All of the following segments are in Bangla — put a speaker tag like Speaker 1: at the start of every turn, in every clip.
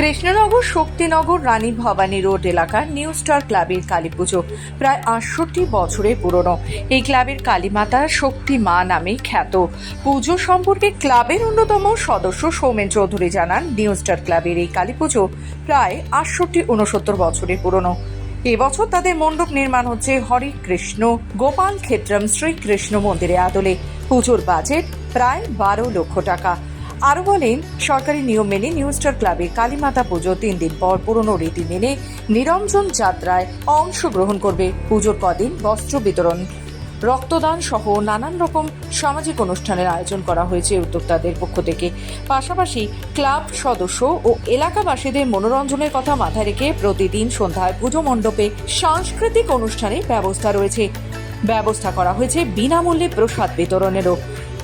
Speaker 1: কৃষ্ণনগর শক্তিনগর রানী ভবানী রোড এলাকার নিউ স্টার ক্লাবের কালী পুজো, প্রায় আটষট্টি বছরের পুরনো। এই ক্লাবের কালীমাতা শক্তি মা নামে খ্যাত। পুজো সম্পর্কে ক্লাবের অন্যতম সদস্য সৌমেন চৌধুরী জানান, নিউ স্টার ক্লাবের এই কালী পুজো প্রায় আটষট্টি উনসত্তর বছরের পুরনো। এবছর তাদের মণ্ডপ নির্মাণ হচ্ছে হরে কৃষ্ণ, গোপাল ক্ষেত্রম শ্রীকৃষ্ণ মন্দিরে আদলে। পুজোর বাজেট প্রায় বারো লক্ষ টাকা। আরও বলেন, সরকারি নিয়ম মেনে নিউ স্টার ক্লাবে কালীমাতা পুজো তিন দিন পর পুরনো রীতি মেনে নিরঞ্জন যাত্রায় অংশগ্রহণ করবে। পুজোর কদিন বস্ত্র বিতরণ, রক্তদান সহ নানান রকম সামাজিক অনুষ্ঠানের আয়োজন করা হয়েছে উদ্যোক্তাদের পক্ষ থেকে। পাশাপাশি ক্লাব সদস্য ও এলাকাবাসীদের মনোরঞ্জনের কথা মাথায় রেখে প্রতিদিন সন্ধ্যায় পুজো মণ্ডপে সাংস্কৃতিক অনুষ্ঠানের ব্যবস্থা রয়েছে। ব্যবস্থা করা হয়েছে বিনামূল্যে প্রসাদ বিতরণেরও।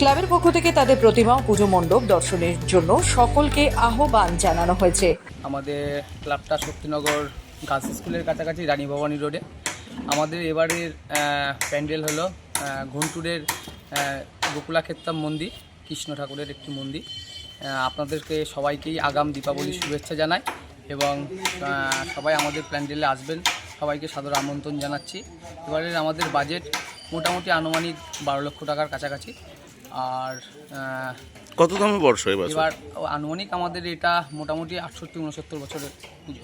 Speaker 1: ক্লাবের পক্ষ থেকে তাদের প্রতিমা পুজো মণ্ডপ দর্শনের জন্য সকলকে আহ্বান জানানো হয়েছে।
Speaker 2: আমাদের ক্লাবটা শক্তিনগর গার্লস স্কুলের কাছাকাছি রানী ভবানী রোডে। আমাদের এবারের প্যান্ডেল হলো ঘুন্টুরের গোকুলাক্ষেত্রাম মন্দির, কৃষ্ণ ঠাকুরের একটি মন্দির। আপনাদেরকে সবাইকেই আগাম দীপাবলির শুভেচ্ছা জানাই এবং সবাই আমাদের প্যান্ডেলে আসবেন। সবাইকে সাদর আমন্ত্রণ জানাচ্ছি। এবারের আমাদের বাজেট মোটামুটি আনুমানিক বারো লক্ষ টাকার কাছাকাছি। আর কততম
Speaker 3: কত বর্ষ এবার
Speaker 2: এবার আনুমানিক আমাদের এটা মোটামুটি আটষট্টি উনসত্তর বছরের পুজো।